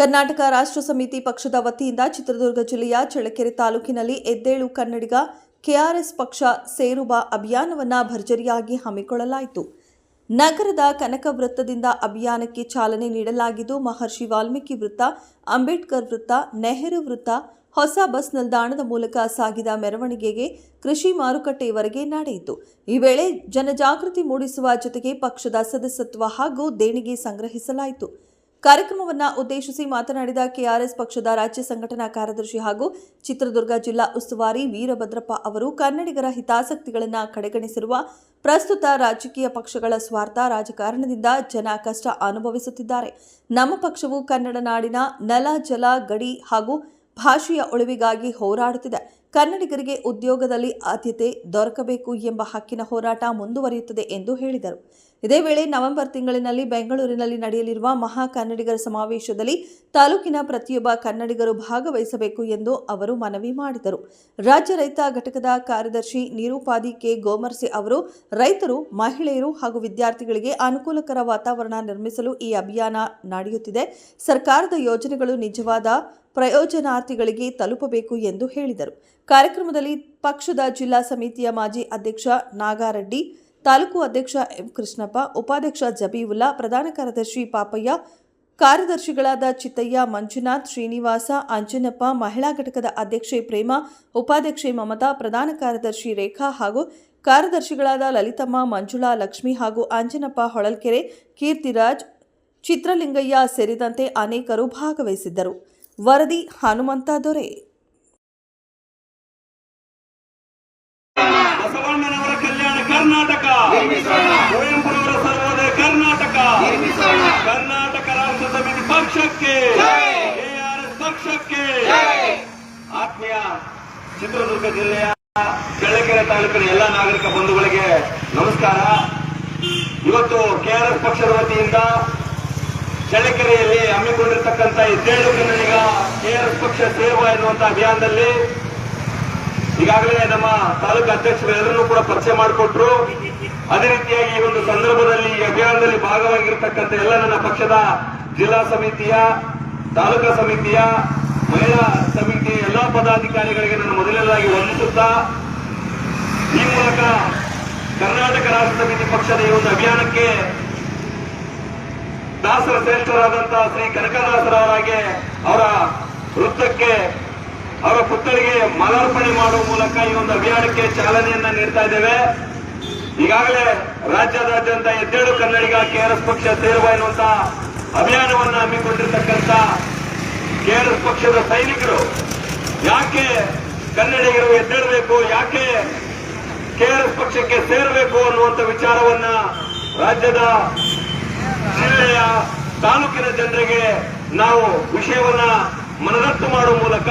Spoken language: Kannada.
ಕರ್ನಾಟಕ ರಾಷ್ಟ್ರ ಸಮಿತಿ ಪಕ್ಷದ ವತಿಯಿಂದ ಚಿತ್ರದುರ್ಗ ಜಿಲ್ಲೆಯ ಚಳ್ಳಕೆರೆ ತಾಲೂಕಿನಲ್ಲಿ ಎದ್ದೇಳು ಕನ್ನಡಿಗ ಕೆಆರ್ಎಸ್ ಪಕ್ಷ ಸೇರುವ ಅಭಿಯಾನವನ್ನು ಭರ್ಜರಿಯಾಗಿ ಹಮ್ಮಿಕೊಳ್ಳಲಾಯಿತು. ನಗರದ ಕನಕ ವೃತ್ತದಿಂದ ಅಭಿಯಾನಕ್ಕೆ ಚಾಲನೆ ನೀಡಲಾಗಿದ್ದು, ಮಹರ್ಷಿ ವಾಲ್ಮೀಕಿ ವೃತ್ತ, ಅಂಬೇಡ್ಕರ್ ವೃತ್ತ, ನೆಹರು ವೃತ್ತ, ಹೊಸ ಬಸ್ ನಿಲ್ದಾಣದ ಮೂಲಕ ಸಾಗಿದ ಮೆರವಣಿಗೆಗೆ ಕೃಷಿ ಮಾರುಕಟ್ಟೆಯವರೆಗೆ ನಡೆಯಿತು. ಈ ವೇಳೆ ಜನಜಾಗೃತಿ ಮೂಡಿಸುವ ಜೊತೆಗೆ ಪಕ್ಷದ ಸದಸ್ಯತ್ವ ಹಾಗೂ ದೇಣಿಗೆ ಸಂಗ್ರಹಿಸಲಾಯಿತು. ಕಾರ್ಯಕ್ರಮವನ್ನು ಉದ್ದೇಶಿಸಿ ಮಾತನಾಡಿದ ಕೆಆರ್ಎಸ್ ಪಕ್ಷದ ರಾಜ್ಯ ಸಂಘಟನಾ ಕಾರ್ಯದರ್ಶಿ ಹಾಗೂ ಚಿತ್ರದುರ್ಗ ಜಿಲ್ಲಾ ಉಸ್ತುವಾರಿ ವೀರಭದ್ರಪ್ಪ ಅವರು ಕನ್ನಡಿಗರ ಹಿತಾಸಕ್ತಿಗಳನ್ನು ಕಡೆಗಣಿಸಿರುವ ಪ್ರಸ್ತುತ ರಾಜಕೀಯ ಪಕ್ಷಗಳ ಸ್ವಾರ್ಥ ರಾಜಕಾರಣದಿಂದ ಜನ ಕಷ್ಟ ಅನುಭವಿಸುತ್ತಿದ್ದಾರೆ. ನಮ್ಮ ಪಕ್ಷವು ಕನ್ನಡ ನಾಡಿನ ನೆಲ, ಜಲ, ಗಡಿ ಹಾಗೂ ಭಾಷೆಯ ಉಳಿವಿಗಾಗಿ ಹೋರಾಡುತ್ತಿದೆ. ಕನ್ನಡಿಗರಿಗೆ ಉದ್ಯೋಗದಲ್ಲಿ ಆದ್ಯತೆ ದೊರಕಬೇಕು ಎಂಬ ಹಕ್ಕಿನ ಹೋರಾಟ ಮುಂದುವರಿಯುತ್ತದೆ ಎಂದು ಹೇಳಿದರು. ಇದೇ ವೇಳೆ ನವೆಂಬರ್ ತಿಂಗಳಿನಲ್ಲಿ ಬೆಂಗಳೂರಿನಲ್ಲಿ ನಡೆಯಲಿರುವ ಮಹಾ ಕನ್ನಡಿಗರ ಸಮಾವೇಶದಲ್ಲಿ ತಾಲೂಕಿನ ಪ್ರತಿಯೊಬ್ಬ ಕನ್ನಡಿಗರು ಭಾಗವಹಿಸಬೇಕು ಎಂದು ಅವರು ಮನವಿ ಮಾಡಿದರು. ರಾಜ್ಯ ರೈತ ಘಟಕದ ಕಾರ್ಯದರ್ಶಿ ನಿರೂಪಾದಿ ಕೆ. ಗೋಮರ್ಸಿ ಅವರು, ರೈತರು, ಮಹಿಳೆಯರು ಹಾಗೂ ವಿದ್ಯಾರ್ಥಿಗಳಿಗೆ ಅನುಕೂಲಕರ ವಾತಾವರಣ ನಿರ್ಮಿಸಲು ಈ ಅಭಿಯಾನ ನಡೆಯುತ್ತಿದೆ. ಸರ್ಕಾರದ ಯೋಜನೆಗಳು ನಿಜವಾದ ಪ್ರಯೋಜನಾರ್ಥಿಗಳಿಗೆ ತಲುಪಬೇಕು ಎಂದು ಹೇಳಿದರು. ಕಾರ್ಯಕ್ರಮದಲ್ಲಿ ಪಕ್ಷದ ಜಿಲ್ಲಾ ಸಮಿತಿಯ ಮಾಜಿ ಅಧ್ಯಕ್ಷ ನಾಗಾರೆಡ್ಡಿ, ತಾಲೂಕು ಅಧ್ಯಕ್ಷ ಎಂ ಕೃಷ್ಣಪ್ಪ, ಉಪಾಧ್ಯಕ್ಷ ಜಬೀವುಲ್ಲಾ, ಪ್ರಧಾನ ಕಾರ್ಯದರ್ಶಿ ಪಾಪಯ್ಯ, ಕಾರ್ಯದರ್ಶಿಗಳಾದ ಚಿತ್ತಯ್ಯ, ಮಂಜುನಾಥ್, ಶ್ರೀನಿವಾಸ, ಅಂಜನಪ್ಪ, ಮಹಿಳಾ ಘಟಕದ ಅಧ್ಯಕ್ಷೆ ಪ್ರೇಮ, ಉಪಾಧ್ಯಕ್ಷೆ ಮಮತಾ, ಪ್ರಧಾನ ಕಾರ್ಯದರ್ಶಿ ರೇಖಾ ಹಾಗೂ ಕಾರ್ಯದರ್ಶಿಗಳಾದ ಲಲಿತಮ್ಮ, ಮಂಜುಳಾ, ಲಕ್ಷ್ಮಿ ಹಾಗೂ ಅಂಜನಪ್ಪ ಹೊಳಲ್ಕೆರೆ, ಕೀರ್ತಿರಾಜ್, ಚಿತ್ರಲಿಂಗಯ್ಯ ಸೇರಿದಂತೆ ಅನೇಕರು ಭಾಗವಹಿಸಿದ್ದರು. ವರದಿ ಹನುಮಂತ ದೊರೆ. ಕರ್ನಾಟಕ. ಕುವೆಂಪುರವರ ಸರ್ವೋದಯ ಕರ್ನಾಟಕ. ಕರ್ನಾಟಕ ರಾಷ್ಟ್ರ ಸಮಿತಿ ಪಕ್ಷಕ್ಕೆ. ಪಕ್ಷಕ್ಕೆ. ಆತ್ಮೀಯ ಚಿತ್ರದುರ್ಗ ಜಿಲ್ಲೆಯ ಚಳ್ಳಕೆರೆ ತಾಲೂಕಿನ ಎಲ್ಲ ನಾಗರಿಕ ಬಂಧುಗಳಿಗೆ ನಮಸ್ಕಾರ. ಇವತ್ತು ಕೆಆರ್ಎಸ್ ಪಕ್ಷದ ವತಿಯಿಂದ ಚಳ್ಳಕೆರೆಯಲ್ಲಿ ಹಮ್ಮಿಕೊಂಡಿರ್ತಕ್ಕಂಥ ಇದ್ದೇಳು ಕನ್ನಡಿಗ ಕೆಆರ್ಎಸ್ ಪಕ್ಷ ಸೇವಾ ಎನ್ನುವಂತ ಅಭಿಯಾನದಲ್ಲಿ ಈಗಾಗಲೇ ನಮ್ಮ ತಾಲೂಕು ಅಧ್ಯಕ್ಷರು ಎಲ್ಲರನ್ನೂ ಕೂಡ ಪರಿಚಯ ಮಾಡಿಕೊಟ್ರು. ಅದೇ ರೀತಿಯಾಗಿ ಈ ಒಂದು ಸಂದರ್ಭದಲ್ಲಿ ಈ ಅಭಿಯಾನದಲ್ಲಿ ಭಾಗವಾಗಿರ್ತಕ್ಕಂಥ ಎಲ್ಲ ನನ್ನ ಪಕ್ಷದ ಜಿಲ್ಲಾ ಸಮಿತಿಯ, ತಾಲೂಕಾ ಸಮಿತಿಯ, ಮಹಿಳಾ ಸಮಿತಿಯ ಎಲ್ಲಾ ಪದಾಧಿಕಾರಿಗಳಿಗೆ ನಾನು ಮೊದಲನೇದಾಗಿ ವಂದಿಸುತ್ತಾ, ಈ ಮೂಲಕ ಕರ್ನಾಟಕ ರಾಷ್ಟ್ರ ಸಮಿತಿ ಪಕ್ಷದ ಈ ಒಂದು ಅಭಿಯಾನಕ್ಕೆ ದಾಸರ ಶ್ರೇಷ್ಠರಾದಂತಹ ಶ್ರೀ ಕನಕದಾಸರವರಾಗೆ ಅವರ ವೃತ್ತಕ್ಕೆ ಅವರ ಪುತ್ಥಳಿಗೆ ಮಾಲಾರ್ಪಣೆ ಮಾಡುವ ಮೂಲಕ ಈ ಒಂದು ಅಭಿಯಾನಕ್ಕೆ ಚಾಲನೆಯನ್ನ ನೀಡ್ತಾ ಇದ್ದೇವೆ. ಈಗಾಗಲೇ ರಾಜ್ಯದಾದ್ಯಂತ ಎದ್ದೇಳು ಕನ್ನಡಿಗ ಕೆಆರ್ಎಸ್ ಪಕ್ಷ ಸೇರುವ ಎನ್ನುವಂತ ಅಭಿಯಾನವನ್ನ ಹಮ್ಮಿಕೊಂಡಿರ್ತಕ್ಕಂಥ ಕೆಆರ್ಎಸ್ ಪಕ್ಷದ ಸೈನಿಕರು ಯಾಕೆ ಕನ್ನಡಿಗರು ಎದ್ದೇಳಬೇಕು, ಯಾಕೆ ಕೆಆರ್ಎಸ್ ಪಕ್ಷಕ್ಕೆ ಸೇರಬೇಕು ಅನ್ನುವಂತ ವಿಚಾರವನ್ನ ರಾಜ್ಯದ ಜಿಲ್ಲೆಯ ತಾಲೂಕಿನ ಜನರಿಗೆ ನಾವು ವಿಷಯವನ್ನ ಮನದಟ್ಟು ಮಾಡುವ ಮೂಲಕ